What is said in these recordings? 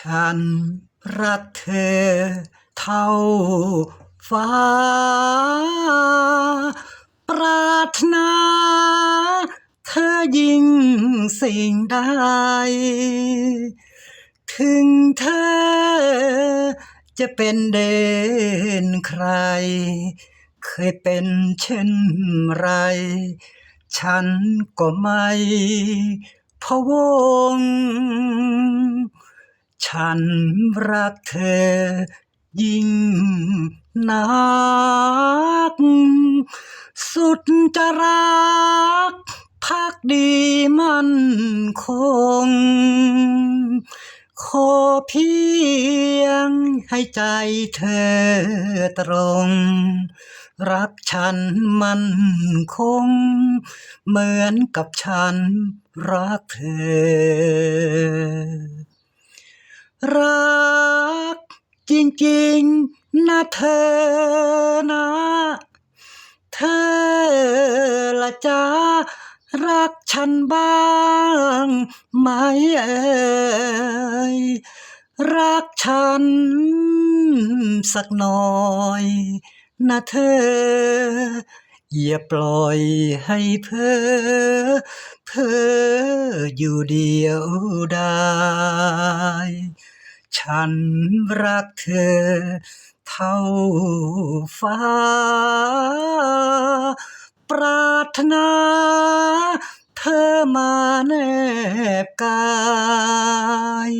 ฉันรักเธอเท่าฟ้า ปรารถนา เธอยิ่งสิ่งใด ถึงเธอ จะเป็นเด่นใคร เคยเป็นเช่นไร ฉันก็ไม่พะวง ฉันรักเธอยิ่งนัก สุดจะรักพักดีมั่นคง ขอเพียงให้ใจเธอตรง รักฉันมั่นคง เหมือนกับฉันรักเธอ รักจริงๆนะเธอนะ เธอละจะรักฉันบ้างไหมเอ่ยรักฉันสักหน่อยนะเธอ อย่าปล่อยให้เพ้อเพ้ออยู่เดียวไดาย ฉันรักเธอเท่าฟ้า ปรารถนาเธอมาแนบกาย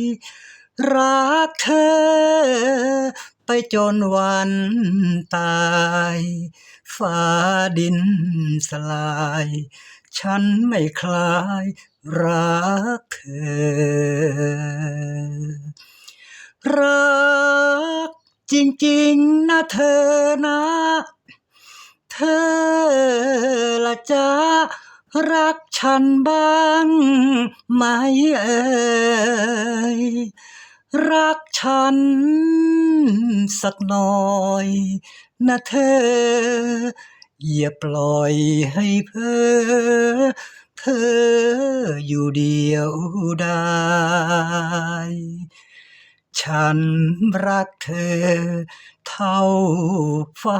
รักเธอไปจนวันตายฟ้าดินสลาย ฉันไม่คลายรักเธอ รักจริงๆนะเธอนะ เธอละจะรักฉันบ้างไหมเอ่ยรักฉันสักหน่อยนะเธอ อย่าปล่อยให้เพ้อเพ้ออยู่เดียวไดาย ฉันรักเธอเท่าฟ้า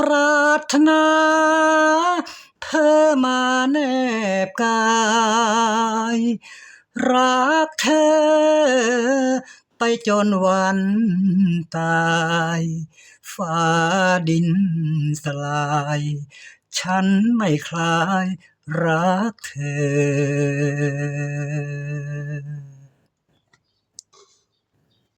ปรารถนา เธอมาแนบกาย รักเธอ ไปจนวันตาย ฟ้าดินสลาย ฉันไม่คลายรักเธอ